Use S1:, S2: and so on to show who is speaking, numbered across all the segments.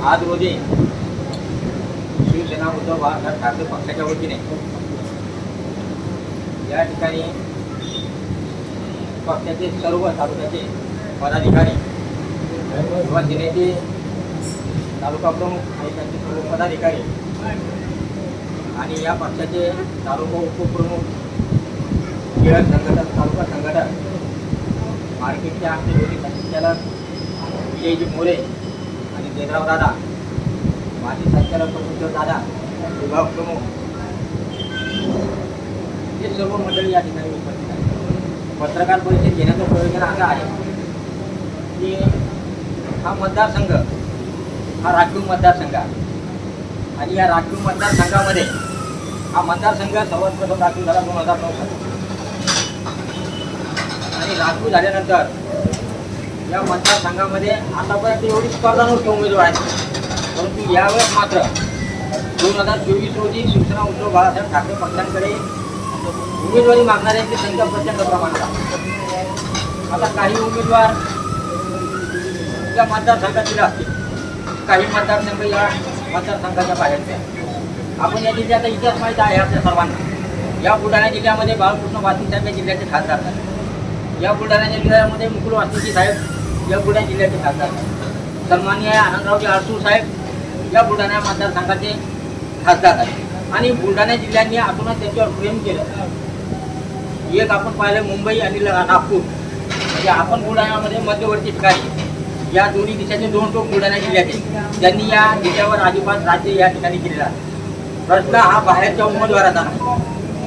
S1: आज रोजी शिवसेना उद्धव बाळासाहेब ठाकरे पक्षाच्या वतीने या ठिकाणी पक्षाचे सर्व तालुक्याचे पदाधिकारी किंवा जिल्ह्याचे तालुका प्रमुख आणि त्यांचे सर्व पदाधिकारी आणि या पक्षाचे तालुका उपप्रमुख टिळक संघटक तालुका संघटक मार्केटचे आमचे दोन्ही संचालक विजयजी मोरे आणि दादा माजी संचालक प्रमुख दादा विभाग प्रमुख. हे सर्व मंडळी या ठिकाणी उपस्थित आहेत. पत्रकार परिषद घेण्याचं प्रयोजन असं आहे. की हा मतदारसंघ हा राखीव मतदारसंघ आहे. आणि या राखीव मतदारसंघामध्ये हा मतदारसंघ सर्वात प्रथम राखीव झाला दोन हजार नऊ साली. आणि राखीव झाल्यानंतर या मतदारसंघामध्ये आतापर्यंत एवढी स्पर्धा नव्हती उमेदवार आहेत. परंतु यावेळेस मात्र दोन हजार चोवीस रोजी शिवसेना उद्धव बाळासाहेब ठाकरे पक्षांकडे उमेदवारी मागणाऱ्यांची संख्या प्रचंड प्रमाणात आता काही उमेदवार या मतदारसंघातील असतील. काही मतदारसंघ या मतदारसंघाच्या बाहेरचे आपण या जिल्ह्याचा इतिहास माहीत आहे आपल्या सर्वांना. या बुलढाणा जिल्ह्यामध्ये बाळकृष्ण वासनिक साहेब या जिल्ह्याचे खासदार झाले. या बुलढाणा जिल्ह्यामध्ये मुकुल वासनिकी साहेब या बुलढाणा जिल्ह्याचे खासदार. सन्माननीय आनंदरावजी आरसूळ साहेब या बुलढाणा मतदारसंघाचे खासदार आहेत. आणि बुलढाणा जिल्ह्यांनी आपणच त्यांच्यावर प्रेम केलं. एक आपण पाहिलं मुंबई आणि नागपूर. म्हणजे आपण बुलढाण्यामध्ये मध्यवर्ती ठिकाणी. या दोन्ही देशाचे दोन टोक बुलढाणा जिल्ह्याचे त्यांनी या दिशावर अजिबात राज्य या ठिकाणी केलेला प्रश्न हा बाहेरच्या उमेदवाराचा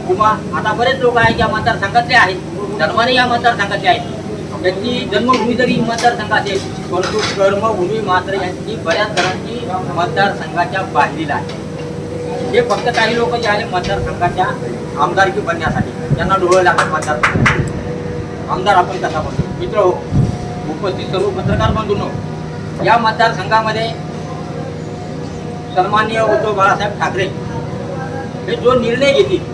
S1: किंवा आता बरेच लोक आहेत या मतदारसंघातले आहेत. धर्माने या मतदारसंघातले आहेत. त्यांची जन्मभूमी जरी मतदारसंघ असेल परंतु कर्मभूमी मात्र यांची बऱ्याच जणांची मतदारसंघाच्या बांधलेला आहे. हे फक्त काही लोक जे आले मतदारसंघाच्या आमदारकी बनण्यासाठी. त्यांना डोळे लागतात मतदारसंघ आमदार आपण कसा बनतो मित्र हो उपस्थित सर्व पत्रकार बंधूंनो या मतदारसंघामध्ये सन्माननीय उद्धव बाळासाहेब ठाकरे हे जो निर्णय घेतील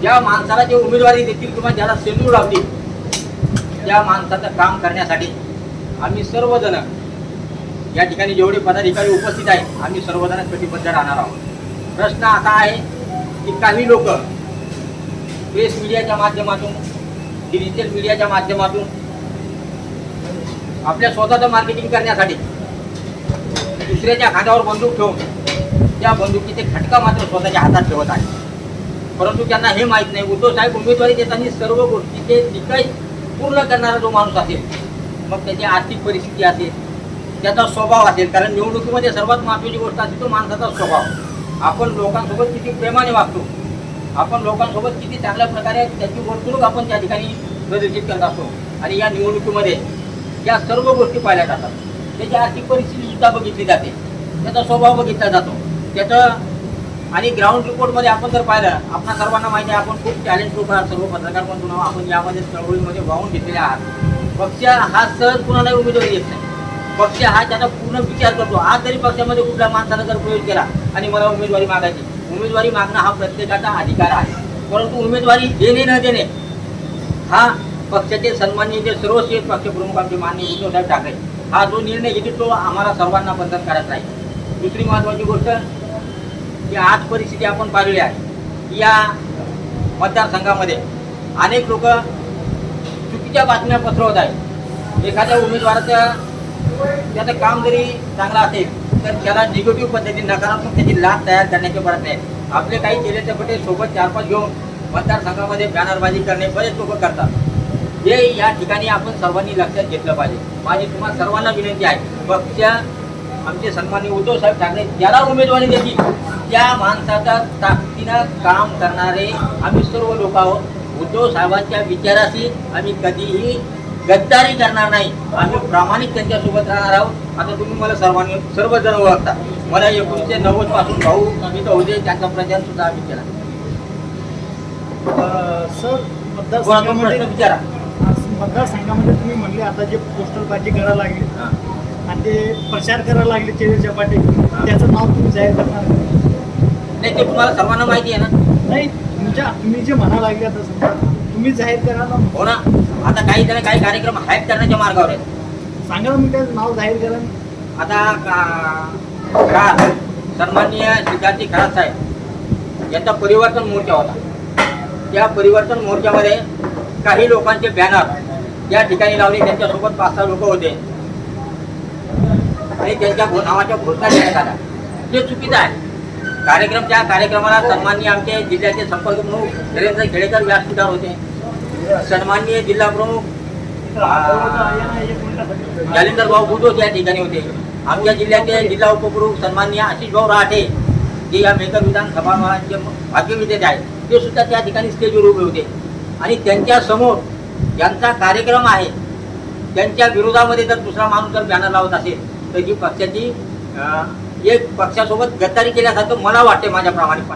S1: ज्या माणसाला जे उमेदवारी देतील किंवा ज्याला सेंदूर लावतील त्या माणसाचं काम करण्यासाठी आम्ही सर्वजण या ठिकाणी जेवढे पदाधिकारी उपस्थित आहेत आम्ही सर्वजण कटिबद्ध राहणार आहोत. प्रश्न असा आहे की काही लोक प्रेस मीडियाच्या माध्यमातून डिजिटल मीडियाच्या माध्यमातून आपल्या स्वतःचं मार्केटिंग करण्यासाठी दुसऱ्याच्या खात्यावर बंदूक ठेवून त्या बंदुकीचे खटका मात्र स्वतःच्या हातात ठेवत आहे परंतु त्यांना हे माहीत नाही. उद्धव साहेब उमेदवारी देताना सर्व गोष्टीचे निकाय पूर्ण करणारा जो माणूस असेल मग त्याची आर्थिक परिस्थिती असेल त्याचा स्वभाव असेल कारण निवडणुकीमध्ये सर्वात महत्त्वाची गोष्ट असते तो माणसाचा स्वभाव. आपण लोकांसोबत किती प्रेमाने वागतो आपण लोकांसोबत किती चांगल्या प्रकारे त्याची वर्तणूक आपण त्या ठिकाणी प्रदर्शित करत असतो आणि या निवडणुकीमध्ये या सर्व गोष्टी पाहिल्या जातात. त्याची आर्थिक परिस्थितीसुद्धा बघितली जाते त्याचा स्वभाव बघितला जातो त्याचं आणि ग्राउंड रिपोर्टमध्ये आपण जर पाहिलं आपल्या सर्वांना माहिती आहे आपण खूप टॅलेंट लोक आहात सर्व पत्रकार पण तुम्हाला आपण यामध्ये चळवळीमध्ये वाहून घेतलेले आहात. पक्ष हा सहज कुणालाही उमेदवारी येत नाही. पक्ष हा त्याचा पूर्ण विचार करतो. आज जरी पक्षामध्ये कुठल्या माणसानं जर प्रवेश केला आणि मला उमेदवारी मागायची उमेदवारी मागणं हा प्रत्येकाचा अधिकार आहे. परंतु उमेदवारी देणे न देणे हा पक्षाचे सन्मान्य जे सर्वश्रेय पक्षप्रमुख आमचे माननीय उद्धवसाहेब ठाकरे हा जो निर्णय घेतो तो आम्हाला सर्वांना बंधनकारक नाही दुसरी महत्त्वाची गोष्ट की आज परिस्थिती आपण पाहिलेली आहे. या मतदारसंघामध्ये अनेक लोक चुकीच्या बातम्या पसरवत आहेत. एखाद्या उमेदवाराचं त्याचं काम जरी चांगलं असेल तर त्याला निगेटिव्ह पद्धतीने नकारात्मक त्याची लाभ तयार करण्याचे प्रयत्न आहेत. आपले काही जिल्ह्याचे पटे सोबत चार पाच घेऊन मतदारसंघामध्ये बॅनरबाजी करणे बरेच लोक करतात. हे या ठिकाणी आपण सर्वांनी लक्षात घेतलं पाहिजे. माझी तुम्हाला सर्वांना विनंती आहे पक्ष आमचे सन्माननीय उद्धव साहेब ठाकरे ज्याला उमेदवारी देतील त्या माणसाचा ताकदीनं काम करणारे आम्ही सर्व लोक आहोत. उद्धव साहेबांच्या विचाराशी आम्ही कधीही गद्दारी करणार नाही. आम्ही प्रामाणिक त्यांच्यासोबत राहणार आहोत. आता तुम्ही मला सर्वांनी सर्वजण ओळखता. मला एकोणीसशे नव्वदपासून भाऊ अमित होते त्यांचा प्रचार सुद्धा आम्ही केला.
S2: सर मतदारसंघामध्ये
S1: विचारा.
S2: मतदारसंघामध्ये तुम्ही म्हणले आता जे पोस्टर बाजी करायला लागले. ते प्रचार करायला लागले चेहऱ्याच्या पाठी त्याचं नाव तुम्ही जाहीर करणार का?
S1: नाही ते तुम्हाला सर्वांना माहिती आहे ना.
S2: नाही तुमच्या तुम्ही जे म्हणा लागले आता समजा तुम्ही जाहीर करा ना.
S1: हो ना. आता काही जण काही कार्यक्रम हाईट करण्याच्या मार्गावर आहेत.
S2: सांगा ना मग त्याचं नाव जाहीर करा
S1: आता का- काल सन्माननीय सिद्धार्थी खरात साहेब यांचा परिवर्तन मोर्चा होता. त्या परिवर्तन मोर्चामध्ये काही लोकांचे बॅनर या ठिकाणी लावले त्यांच्यासोबत पाच सहा लोक होते. आणि त्यांच्या नावाच्या घोषणा देण्यात आल्या ते चुकीचं आहे. कार्यक्रम त्या कार्यक्रमाला सन्माननीय आमचे जिल्ह्याचे संपर्क प्रमुख नरेंद्र खेडेकर व्यासपीठावर होते. सन्माननीय जिल्हा प्रमुख जालिंदर भाऊ बुधोस या ठिकाणी होते. आमच्या जिल्ह्याचे जिल्हा उपप्रमुख सन्माननीय आशिष भाऊ राठे जे या मेकर विधानसभाचे भाग्य विजेते आहेत ते सुद्धा त्या ठिकाणी स्टेजवर उभे होते. आणि त्यांच्यासमोर ज्यांचा कार्यक्रम आहे त्यांच्या विरोधामध्ये जर दुसरा माणूस जर बॅनर लावत असेल तर पक्षाची एक पक्षासोबत गद्दारी केल्यासारखं मला वाटते माझ्या प्रामाणिकपणे